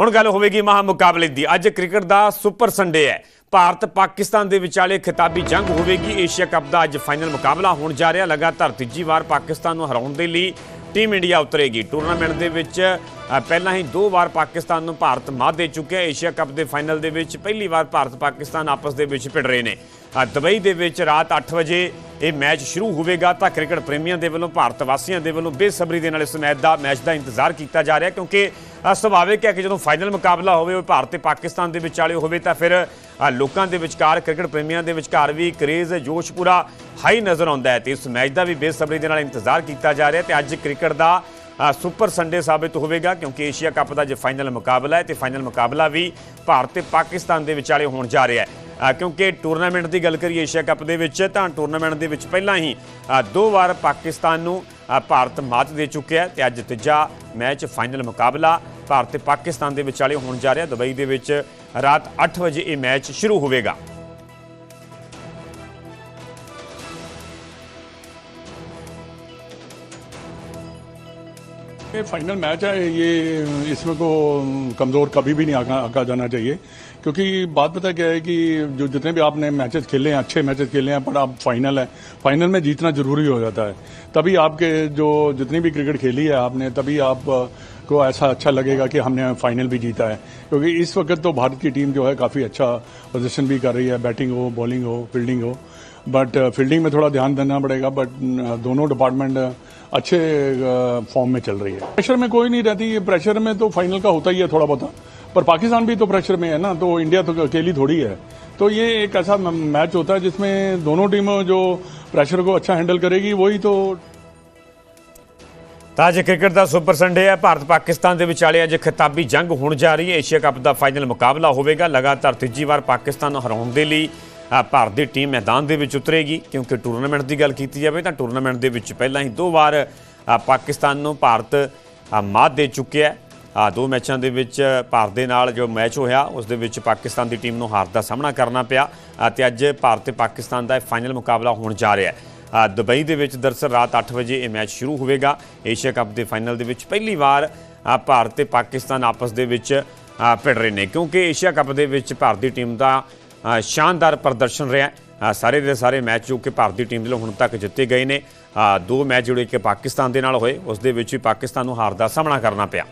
ਹੁਣ ਗੱਲ ਹੋਵੇਗੀ ਮਹਾ ਮੁਕਾਬਲੇ ਦੀ। ਅੱਜ ਕ੍ਰਿਕਟ ਦਾ ਸੁਪਰ ਸੰਡੇ ਹੈ। ਭਾਰਤ ਪਾਕਿਸਤਾਨ ਦੇ ਵਿਚਾਲੇ ਖਿਤਾਬੀ ਜੰਗ ਹੋਵੇਗੀ। ਏਸ਼ੀਆ ਕੱਪ ਦਾ ਅੱਜ ਫਾਈਨਲ ਮੁਕਾਬਲਾ ਹੋਣ ਜਾ ਰਿਹਾ। ਲਗਾਤਾਰ ਤੀਜੀ ਵਾਰ ਪਾਕਿਸਤਾਨ ਨੂੰ ਹਰਾਉਣ ਦੇ ਲਈ ਟੀਮ ਇੰਡੀਆ ਉਤਰੇਗੀ। ਟੂਰਨਾਮੈਂਟ ਦੇ ਵਿੱਚ ਪਹਿਲਾਂ ਹੀ ਦੋ ਵਾਰ ਪਾਕਿਸਤਾਨ ਨੂੰ ਭਾਰਤ ਮਾਤ ਦੇ ਚੁੱਕਿਆ ਏਸ਼ੀਆ ਕੱਪ ਦੇ ਫਾਈਨਲ ਦੇ ਵਿੱਚ ਪਹਿਲੀ ਵਾਰ ਭਾਰਤ ਪਾਕਿਸਤਾਨ ਆਪਸ ਦੇ ਵਿੱਚ ਭਿੜ ਰਹੇ ਨੇ। ਦੁਬਈ ਦੇ ਵਿੱਚ ਰਾਤ 8 ਵਜੇ ਇਹ ਮੈਚ ਸ਼ੁਰੂ ਹੋਵੇਗਾ ਤਾਂ ਕ੍ਰਿਕਟ ਪ੍ਰੇਮੀਆਂ ਦੇ ਵੱਲੋਂ ਭਾਰਤ ਵਾਸੀਆਂ ਦੇ ਵੱਲੋਂ ਬੇਸਬਰੀ ਦੇ ਨਾਲ ਇਸ ਮੈਚ ਦਾ ਮੈਚ ਦਾ ਇੰਤਜ਼ਾਰ ਕੀਤਾ ਜਾ ਰਿਹਾ ਕਿਉਂਕਿ ਸੁਭਾਵਿਕ ਹੈ ਕਿ ਜਦੋਂ ਫਾਈਨਲ ਮੁਕਾਬਲਾ ਹੋਵੇ, ਉਹ ਭਾਰਤ ਤੇ ਪਾਕਿਸਤਾਨ ਦੇ ਵਿਚਾਲੇ ਹੋਵੇ ਤਾਂ ਫਿਰ ਲੋਕਾਂ ਦੇ ਵਿਚਕਾਰ, ਕ੍ਰਿਕਟ ਪ੍ਰੇਮੀਆਂ ਦੇ ਵਿਚਕਾਰ ਵੀ ਕਰੇਜ਼, ਜੋਸ਼ ਪੂਰਾ ਹਾਈ ਨਜ਼ਰ ਆਉਂਦਾ ਹੈ ਤੇ ਇਸ ਮੈਚ ਦਾ ਵੀ ਬੇਸਬਰੀ ਦੇ ਨਾਲ ਇੰਤਜ਼ਾਰ ਕੀਤਾ ਜਾ ਰਿਹਾ ਤੇ ਅੱਜ ਕ੍ਰਿਕਟ ਦਾ ਸੁਪਰ ਸੰਡੇ ਸਾਬਿਤ ਹੋਵੇਗਾ ਕਿਉਂਕਿ ਏਸ਼ੀਆ ਕੱਪ ਦਾ ਜੇ ਫਾਈਨਲ ਮੁਕਾਬਲਾ ਹੈ ਤੇ ਫਾਈਨਲ ਮੁਕਾਬਲਾ ਵੀ ਭਾਰਤ ਤੇ ਪਾਕਿਸਤਾਨ ਦੇ ਵਿਚਾਲੇ ਹੋਣ ਜਾ ਰਿਹਾ ਹੈ। ਕਿਉਂਕਿ ਟੂਰਨਾਮੈਂਟ ਦੀ ਗੱਲ ਕਰੀਏ ਏਸ਼ੀਆ ਕੱਪ ਦੇ ਵਿੱਚ, ਤਾਂ ਟੂਰਨਾਮੈਂਟ ਦੇ ਵਿੱਚ ਪਹਿਲਾਂ ਹੀ ਦੋ ਵਾਰ ਪਾਕਿਸਤਾਨ ਨੂੰ ਭਾਰਤ ਮਾਤ ਦੇ ਚੁੱਕਿਆ ਹੈ ਤੇ ਅੱਜ ਤੀਜਾ ਮੈਚ ਫਾਈਨਲ ਮੁਕਾਬਲਾ ਭਾਰਤ ਤੇ ਪਾਕਿਸਤਾਨ ਦੇ ਵਿਚਾਲੇ ਹੋਣ ਜਾ ਰਿਹਾ ਦੁਬਈ ਦੇ ਵਿੱਚ ਰਾਤ 8 ਵਜੇ ਇਹ ਮੈਚ ਸ਼ੁਰੂ ਹੋਵੇਗਾ। ये फाइनल मैच है ये इसमें को कमज़ोर कभी भी नहीं आका, आका जाना चाहिए। क्योंकि बात पता क्या है कि जो जितने भी आपने मैचेस खेले हैं अच्छे मैचेस खेले हैं पर आप फाइनल है फाइनल में जीतना ज़रूरी हो जाता है। तभी आपके जो जितनी भी क्रिकेट खेली है आपने तभी आप को ऐसा अच्छा लगेगा कि हमने फाइनल भी जीता है। क्योंकि इस वक्त तो भारत की टीम जो है काफ़ी अच्छा पोजीशन भी कर रही है बैटिंग हो बॉलिंग हो फील्डिंग हो। बट फील्डिंग में थोड़ा ध्यान देना पड़ेगा बट दोनों डिपार्टमेंट अच्छे फॉर्म में चल रही है प्रेशर में कोई नहीं रहती प्रेशर में तो फाइनल का होता ही है थोड़ा बहुत पर पाकिस्तान भी तो प्रेशर में है ना तो इंडिया तो अकेली थोड़ी है तो ये एक ऐसा मैच होता है जिसमें दोनों टीमों जो प्रेशर को अच्छा हैंडल करेगी वही तो ਤਾਂ ਅੱਜ ਕ੍ਰਿਕਟ ਦਾ ਸੁਪਰ ਸੰਡੇ ਹੈ ਭਾਰਤ ਪਾਕਿਸਤਾਨ ਦੇ ਵਿਚਾਲੇ ਅੱਜ ਖਿਤਾਬੀ ਜੰਗ ਹੋਣ ਜਾ ਰਹੀ ਹੈ ਏਸ਼ੀਆ ਕੱਪ ਦਾ ਫਾਈਨਲ ਮੁਕਾਬਲਾ ਹੋਵੇਗਾ ਲਗਾਤਾਰ ਤੀਜੀ ਵਾਰ ਪਾਕਿਸਤਾਨ ਨੂੰ ਹਰਾਉਣ ਦੇ ਲਈ ਅ, ਭਾਰਤ ਦੀ ਟੀਮ ਮੈਦਾਨ ਦੇ ਵਿੱਚ ਉਤਰੇਗੀ। ਕਿਉਂਕਿ ਟੂਰਨਾਮੈਂਟ ਦੀ ਗੱਲ ਕੀਤੀ ਜਾਵੇ ਤਾਂ ਟੂਰਨਾਮੈਂਟ ਦੇ ਵਿੱਚ ਪਹਿਲਾਂ ਹੀ ਦੋ ਵਾਰ ਪਾਕਿਸਤਾਨ ਨੂੰ ਭਾਰਤ ਮਾਤ ਦੇ ਚੁੱਕਿਆ ਆ ਦੋ ਮੈਚਾਂ ਦੇ ਵਿੱਚ ਭਾਰਤ ਦੇ ਨਾਲ ਜੋ ਮੈਚ ਹੋਇਆ ਉਸ ਦੇ ਵਿੱਚ ਪਾਕਿਸਤਾਨ ਦੀ ਟੀਮ ਨੂੰ ਹਾਰ ਦਾ ਸਾਹਮਣਾ ਕਰਨਾ ਪਿਆ। ਅ, ਤੇ ਅੱਜ ਭਾਰਤ ਤੇ ਪਾਕਿਸਤਾਨ ਦਾ ਇਹ ਫਾਈਨਲ ਮੁਕਾਬਲਾ ਹੋਣ ਜਾ ਰਿਹਾ ਹੈ। ਦੁਬਈ ਦੇ ਵਿੱਚ ਦਰਸਲ ਰਾਤ 8 ਵਜੇ ਇਹ ਮੈਚ ਸ਼ੁਰੂ ਹੋਵੇਗਾ। ਏਸ਼ੀਆ ਕੱਪ ਦੇ ਫਾਈਨਲ ਦੇ ਵਿੱਚ ਪਹਿਲੀ ਵਾਰ ਭਾਰਤ ਤੇ ਪਾਕਿਸਤਾਨ ਆਪਸ ਦੇ ਵਿੱਚ ਭਿੜ ਰਹੇ ਨੇ। ਕਿਉਂਕਿ ਏਸ਼ੀਆ ਕੱਪ ਦੇ ਵਿੱਚ ਭਾਰਤ ਦੀ ਟੀਮ ਦਾ ਸ਼ਾਨਦਾਰ ਪ੍ਰਦਰਸ਼ਨ ਰਿਹਾ। ਸਾਰੇ ਦੇ ਸਾਰੇ ਮੈਚ ਜੋ ਕਿ ਭਾਰਤੀ ਟੀਮ ਦੇ ਹੁਣ ਤੱਕ ਜਿੱਤੇ ਗਏ ਨੇ। ਦੋ ਮੈਚ ਜਿਹੜੇ ਕਿ ਪਾਕਿਸਤਾਨ ਦੇ ਨਾਲ ਹੋਏ। ਉਸ ਦੇ ਵਿੱਚ ਵੀ ਪਾਕਿਸਤਾਨ ਨੂੰ ਹਾਰ ਦਾ ਸਾਹਮਣਾ ਕਰਨਾ ਪਿਆ।